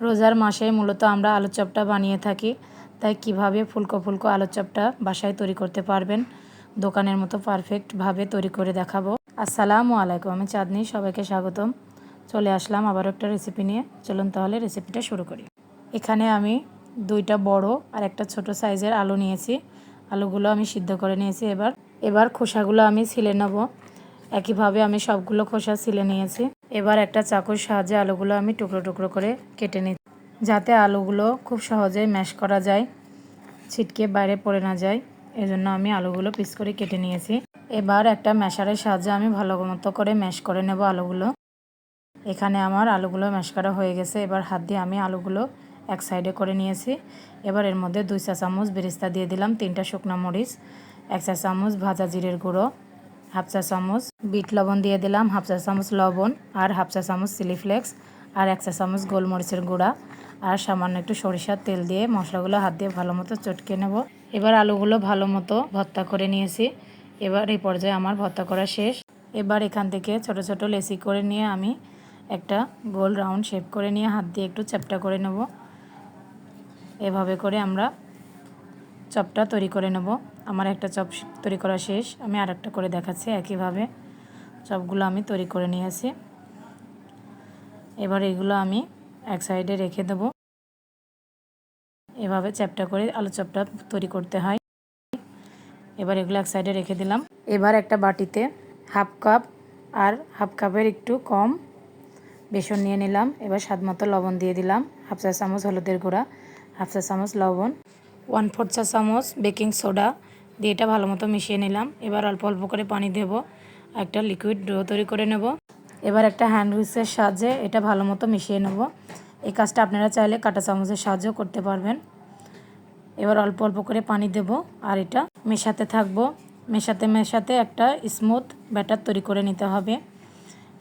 রোজার মাসে মূলত আমরা আলুর চপটা বানিয়ে থাকি। তাই কীভাবে ফুলকো ফুলকো আলুর চপটা বাসায় তৈরি করতে পারবেন, দোকানের মতো পারফেক্টভাবে তৈরি করে দেখাবো। আসসালামু আলাইকুম, আমি চাঁদনি, সবাইকে স্বাগতম। চলে আসলাম আবারও একটা রেসিপি নিয়ে। চলুন তাহলে রেসিপিটা শুরু করি। এখানে আমি দুইটা বড় আর একটা ছোট সাইজের আলু নিয়েছি। আলুগুলো আমি সিদ্ধ করে নিয়েছি এবার। এবার খোসাগুলো আমি ছিলে নেব। একইভাবে আমি সবগুলো খোসা ছিলে নিয়েছি। এবার একটা চাকুর সাহায্যে আলুগুলো আমি টুকরো টুকরো করে কেটে নিই যাতে আলুগুলো খুব সহজেই ম্যাশ করা যায়, ছিটকে বাইরে পড়ে না যায়। এজন্য আমি আলুগুলো পিস করে কেটে নিয়েছি। এবার একটা ম্যাশারের সাহায্যে আমি ভালো মতো করে ম্যাশ করে নেব আলুগুলো। এখানে আমার আলুগুলো ম্যাশ করা হয়ে গেছে। এবার হাত দিয়ে আমি আলুগুলো এক সাইডে করে নিয়েছি। এবার এর মধ্যে দুই চা চামচ বেরিস্তা দিয়ে দিলাম, তিনটা শুকনো মরিচ, এক চা চামচ ভাজা জিরের গুঁড়ো হাফ চা চামচ বিট লবণ দিয়ে দিলাম, হাফ চা চামচ লবণ আর হাফ চা চামচ চিলি ফ্লেক্স আর এক চা চামচ গোলমরিচের গুঁড়া আর সামান্য একটু সরিষার তেল দিয়ে মশলাগুলো হাত দিয়ে ভালো মতো চটকে নেব। এবার আলুগুলো ভালো মতো ভর্তা করে নিয়েছি। এবার এই পর্যায়ে আমার ভর্তা করা শেষ। এবার এখান থেকে ছোট ছোট লেসি করে নিয়ে আমি একটা গোল রাউন্ড শেপ করে নিয়ে হাত দিয়ে একটু চ্যাপটা করে নেব। এভাবে করে আমরা চপটা তৈরি করে নেব। আমার একটা চপ তৈরি করা শেষ। আমি আর একটা করে দেখাচ্ছি একইভাবে। চপগুলো আমি তৈরি করে নিয়েছি। এবার এগুলো আমি এক সাইডে রেখে দেব। এভাবে চ্যাপটা করে আলু চপটা তৈরি করতে হয়। এবার এগুলো এক সাইডে রেখে দিলাম। এবার একটা বাটিতে হাফ কাপ আর হাফ কাপের একটু কম বেসন নিয়ে নিলাম। এবার স্বাদ মতো লবণ দিয়ে দিলাম। হাফ চা চামচ হলুদের গুঁড়া, হাফ চা চামচ লবণ। ওয়ান ফোর চা চামচ বেকিং সোডা দিয়ে এটা ভালো মতো মিশিয়ে নিলাম। এবার অল্প অল্প করে পানি দেব। একটা লিকুইড ডো তৈরি করে নেব। এবার একটা হ্যান্ড উইক্সের সাহায্যে এটা ভালো মতো মিশিয়ে নেব। এই কাজটা আপনারা চাইলে কাটা চামচের সাহায্য করতে পারবেন। এবার অল্প অল্প করে পানি দেব আর এটা মেশাতে থাকব। মেশাতে মেশাতে একটা স্মুথ ব্যাটার তৈরি করে নিতে হবে।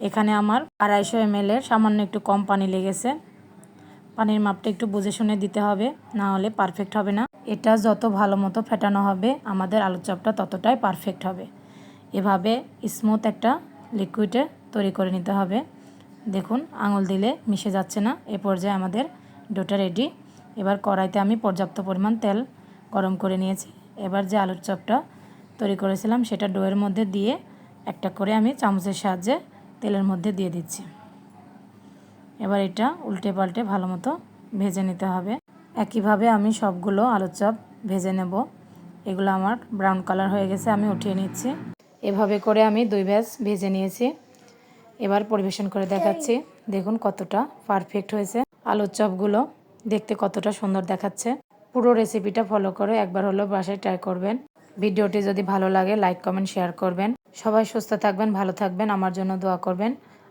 এখানে আমার আড়াইশো এম এর সামান্য একটু কম পানি লেগেছে। পানির মাপটা একটু বুঝে শুনে দিতে হবে, না হলে পারফেক্ট হবে না। এটা যত ভালো মতো ফেটানো হবে, আমাদের আলুর চপটা ততটাই পারফেক্ট হবে। এভাবে স্মুথ একটা লিকুইডে তৈরি করে নিতে হবে। দেখুন, আঙুল দিলে মিশে যাচ্ছে না, এ পর্যায়ে আমাদের ডোটা রেডি এবার কড়াইতে আমি পর্যাপ্ত পরিমাণ তেল গরম করে নিয়েছি। এবার যে আলুর চপটা তৈরি করেছিলাম, সেটা ডোয়ের মধ্যে দিয়ে একটা করে আমি চামচের সাহায্যে তেলের মধ্যে দিয়ে দিচ্ছি। এবার এটা উল্টে পাল্টে ভালো মতো ভেজে নিতে হবে। একইভাবে আমি সবগুলো আলুর চপ ভেজে নেব। এগুলো আমার ব্রাউন কালার হয়ে গেছে, আমি উঠিয়ে নিচ্ছি। এভাবে করে আমি দুই ব্যাস ভেজে নিয়েছি। এবার পরিবেশন করে দেখাচ্ছি। দেখুন কতটা পারফেক্ট হয়েছে। আলুর চপগুলো দেখতে কতটা সুন্দর দেখাচ্ছে। পুরো রেসিপিটা ফলো করে একবার হলো বাসায় ট্রাই করবেন। ভিডিওটি যদি ভালো লাগে লাইক কমেন্ট শেয়ার করবেন। সবাই সুস্থ থাকবেন, ভালো থাকবেন। আমার জন্য দোয়া করবেন।